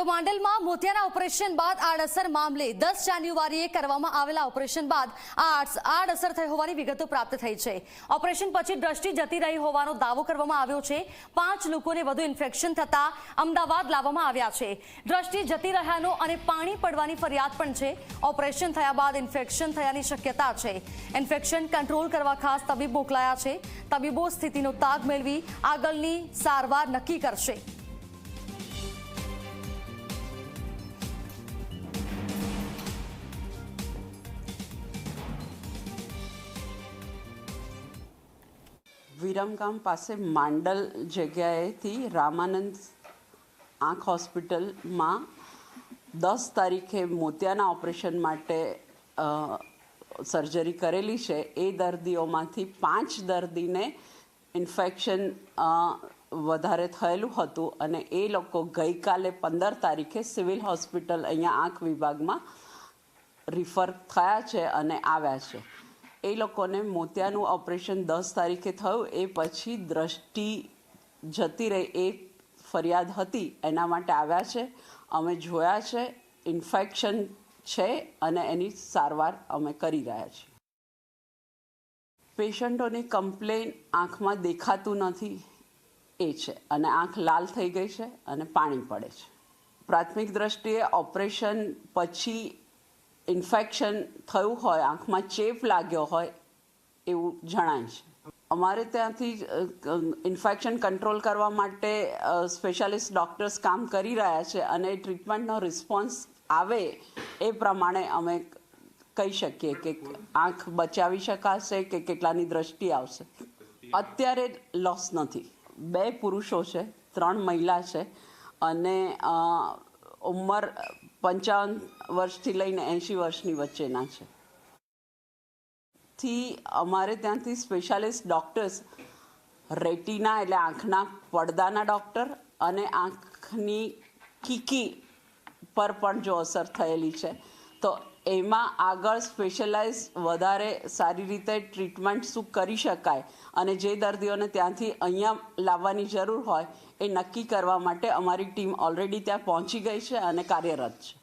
તો માંડલમાં મોતિયાના ઓપરેશન બાદ આડઅસર મામલે દસ જાન્યુઆરીએ કરવામાં આવેલા ઓપરેશન બાદ આડ આડઅસર થઈ હોવાની વિગતો પ્રાપ્ત થઈ છે. ઓપરેશન પછી દ્રષ્ટિ જતી રહી હોવાનો દાવો કરવામાં આવ્યો છે. પાંચ લોકોને વધુ ઇન્ફેક્શન થતા અમદાવાદ લાવવામાં આવ્યા છે. દ્રષ્ટિ જતી રહ્યાનો અને પાણી પડવાની ફરિયાદ પણ છે. ઓપરેશન થયા બાદ ઇન્ફેક્શન થયાની શક્યતા છે. ઇન્ફેક્શન કંટ્રોલ કરવા ખાસ તબીબ મોકલાયા છે. તબીબો સ્થિતિનો તાગ મેળવી આગળની સારવાર નક્કી કરશે. વિરમગામ પાસે માંડલ જગ્યાએથી રામાનંદ આંખ હોસ્પિટલમાં દસ તારીખે મોતિયાના ઓપરેશન માટે સર્જરી કરેલી છે. એ દર્દીઓમાંથી પાંચ દર્દીને ઇન્ફેક્શન વધારે થયેલું હતું અને એ લોકો ગઈકાલે પંદર તારીખે સિવિલ હોસ્પિટલ અહીંયા આંખ વિભાગમાં રિફર થયા છે અને આવ્યા છે. એ લોકોને મોતિયાનું ઓપરેશન દસ તારીખે થયું, એ પછી દ્રષ્ટિ જતી રહી, એ ફરિયાદ હતી, એના માટે આવ્યા છે, અમે જોયા છે, ઇન્ફેક્શન છે અને એની સારવાર અમે કરી રહ્યા છીએ. પેશન્ટોની કમ્પ્લેન આંખમાં દેખાતું નથી, એ છે, અને આંખ લાલ થઈ ગઈ છે અને પાણી પડે છે. પ્રાથમિક દ્રષ્ટિએ ઓપરેશન પછી ઇન્ફેક્શન થયું હોય, આંખમાં ચેપ લાગ્યો હોય, એવું જણાય છે. અમારે ત્યાંથી ઇન્ફેક્શન કંટ્રોલ કરવા માટે સ્પેશિયાલિસ્ટ ડૉક્ટર્સ કામ કરી રહ્યા છે અને ટ્રીટમેન્ટનો રિસ્પોન્સ આવે એ પ્રમાણે અમે કહી શકીએ કે આંખ બચાવી શકાશે કે કેટલાની દ્રષ્ટિ આવશે. અત્યારે લોસ નથી. બે પુરુષો છે, ત્રણ મહિલા છે અને ઉંમર પંચાવન વર્ષથી લઈને એંશી વર્ષની વચ્ચેના છે. થી અમારે ત્યાંથી સ્પેશિયાલિસ્ટ ડૉક્ટર્સ, રેટિના એટલે આંખના પડદાના ડૉક્ટર અને આંખની કીકી પર પણ જો અસર થયેલી છે. તો એમાં આગળ સ્પેશિયલાઇઝ વધારે સારી રીતે ટ્રીટમેન્ટ શું કરી શકાય અને જે દર્દીઓને ત્યાંથી અહીંયા લાવવાની જરૂર હોય એ નક્કી કરવા માટે અમારી ટીમ ઓલરેડી ત્યાં પહોંચી ગઈ છે અને કાર્યરત છે.